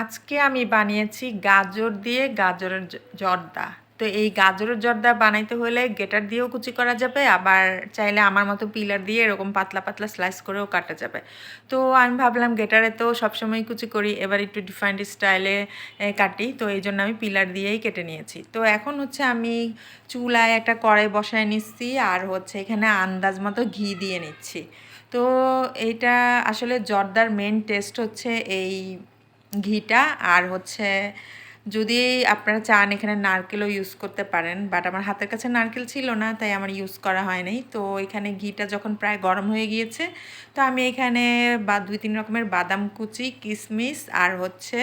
আজকে আমি বানিয়েছি গাজর দিয়ে গাজরের জর্দা। তো এই গাজরের জর্দা বানাইতে হলে গেটার দিয়েও কুচি করা যাবে, আবার চাইলে আমার মতো পিলার দিয়ে এরকম পাতলা পাতলা স্লাইস করেও কাটা যাবে। তো আমি ভাবলাম গেটারে তো সবসময় কুচি করি, এবার একটু ডিফারেন্ট স্টাইলে কাটি। তো এই জন্য আমি পিলার দিয়েই কেটে নিয়েছি। তো এখন হচ্ছে আমি চুলায় একটা কড়াই বসায় নিচ্ছি, আর হচ্ছে এখানে আন্দাজ মতো ঘি দিয়ে নিচ্ছি। তো এইটা আসলে জর্দার মেন টেস্ট হচ্ছে এই ঘিটা আর হচ্ছে যদি আপনারা চান এখানে নারকেলও ইউজ করতে পারেন বাট আমার হাতের কাছে নারকেল ছিল না, তাই আমার ইউজ করা হয় নাই। তো এখানে ঘিটা যখন প্রায় গরম হয়ে গিয়েছে, তো আমি এখানে বা দুই তিন রকমের বাদাম কুচি কিশমিশ আর হচ্ছে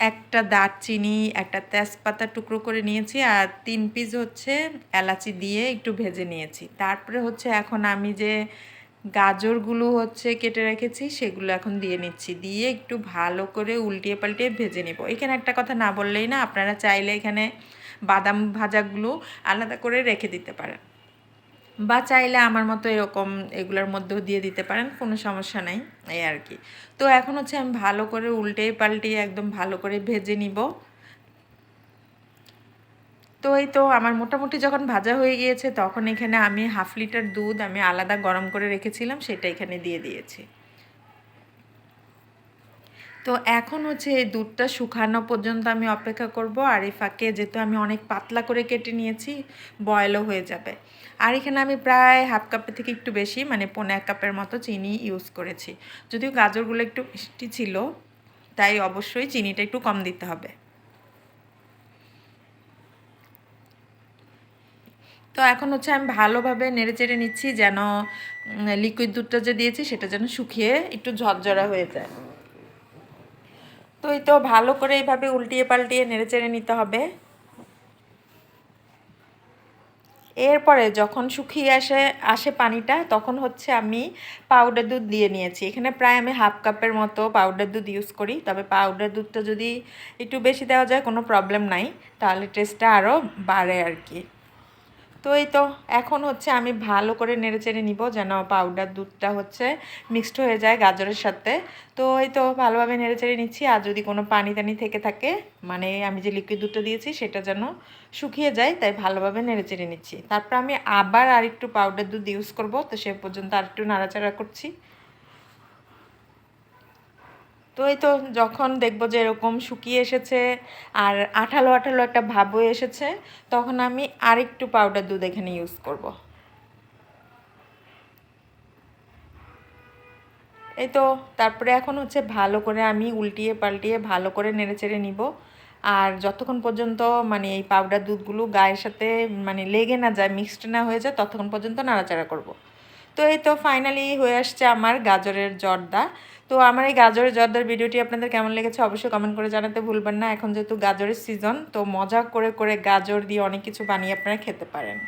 একটা দারচিনি, একটা তেজপাতা টুকরো করে নিয়েছি আর তিন পিস হচ্ছে এলাচি দিয়ে একটু ভেজে নিয়েছি। তারপরে হচ্ছে এখন আমি যে গাজরগুলো হচ্ছে কেটে রেখেছি, সেগুলো এখন দিয়ে নিচ্ছি। দিয়ে একটু ভালো করে উল্টিয়ে পাল্টিয়ে ভেজে নেব। এখানে একটা কথা না বললেই না, আপনারা চাইলে এখানে বাদাম ভাজাগুলো আলাদা করে রেখে দিতে পারেন। বা চাইলে আমার মতো এরকম এগুলোর মধ্যেও দিয়ে দিতে পারেন, কোনো সমস্যা নাই, এই আর কি। তো এখন হচ্ছে আমি ভালো করে উল্টে পাল্টিয়ে একদম ভালো করে ভেজে নিব। তো এই তো আমার মোটামুটি যখন ভাজা হয়ে গিয়েছে, তখন এখানে আমি হাফ লিটার দুধ আমি আলাদা গরম করে রেখেছিলাম, সেটা এখানে দিয়ে দিয়েছি। তো এখন হচ্ছে এই দুধটা শুকানো পর্যন্ত আমি অপেক্ষা করব, আর এই ফাঁকে যেহেতু আমি অনেক পাতলা করে কেটে নিয়েছি, বয়েলও হয়ে যাবে। আর এখানে আমি প্রায় হাফ কাপের থেকে একটু বেশি মানে পনেরো এক কাপের মতো চিনি ইউজ করেছি। যদিও গাজরগুলো একটু মিষ্টি ছিল, তাই অবশ্যই চিনিটা একটু কম দিতে হবে। তো এখন হচ্ছে আমি ভালোভাবে নেড়ে চেড়ে নিচ্ছি যেন লিকুইড দুধটা যে দিয়েছি সেটা যেন শুকিয়ে একটু ঝরঝরা হয়ে যায়। তো এই তো ভালো করে এইভাবে উল্টিয়ে পাল্টিয়ে নেড়ে চেড়ে নিতে হবে। এরপরে যখন শুকিয়ে আসে আসে পানিটা, তখন হচ্ছে আমি পাউডার দুধ দিয়ে নিয়েছি। এখানে প্রায় আমি হাফ কাপের মতো পাউডার দুধ ইউজ করি। তবে পাউডার দুধটা যদি একটু বেশি দেওয়া যায় কোনো প্রবলেম নাই। তাহলে টেস্টটা আরও বাড়ে আর কি। তো এই তো, এখন হচ্ছে আমি ভালো করে নেড়ে চেড়ে নিব যেন পাউডার দুধটা হচ্ছে মিক্সড হয়ে যায় গাজরের সাথে। তো এই তো ভালোভাবে নেড়ে চেড়ে নিচ্ছি, আর যদি কোনো পানি টানি থেকে থাকে মানে আমি যে লিকুইড দুধটা দিয়েছি সেটা যেন শুকিয়ে যায়, তাই ভালোভাবে নেড়ে চেড়ে নিচ্ছি। তারপর আমি আবার আর একটু পাউডার দুধ ইউজ করব, তো সে পর্যন্ত আর একটু নাড়াচাড়া করছি। তো এই তো যখন দেখব যে এরকম শুকিয়ে এসেছে আর আঠালো আঠালো একটা ভাব হয়ে এসেছে, তখন আমি আরেকটু পাউডার দুধ এখানে ইউজ করব। এই তো, তারপরে এখন হচ্ছে ভালো করে আমি উল্টিয়ে পাল্টিয়ে ভালো করে নেড়ে চেড়ে নিব আর যতক্ষণ পর্যন্ত মানে এই পাউডার দুধগুলো গায়ের সাথে মানে লেগে না যায় মিক্সড না হয়ে যায়, ততক্ষণ পর্যন্ত নাড়াচাড়া করব। তো এই তো ফাইনালি হয়ে আসছে আমার গাজরের জর্দা। তো আমার এই গাজরের জর্দার ভিডিওটি আপনাদের কেমন লেগেছে অবশ্যই কমেন্ট করে জানাতে ভুলবেন না। এখন যেহেতু গাজরের সিজন তো মজা করে করে গাজর দিয়ে অনেক কিছু বানিয়ে আপনারা খেতে পারেন।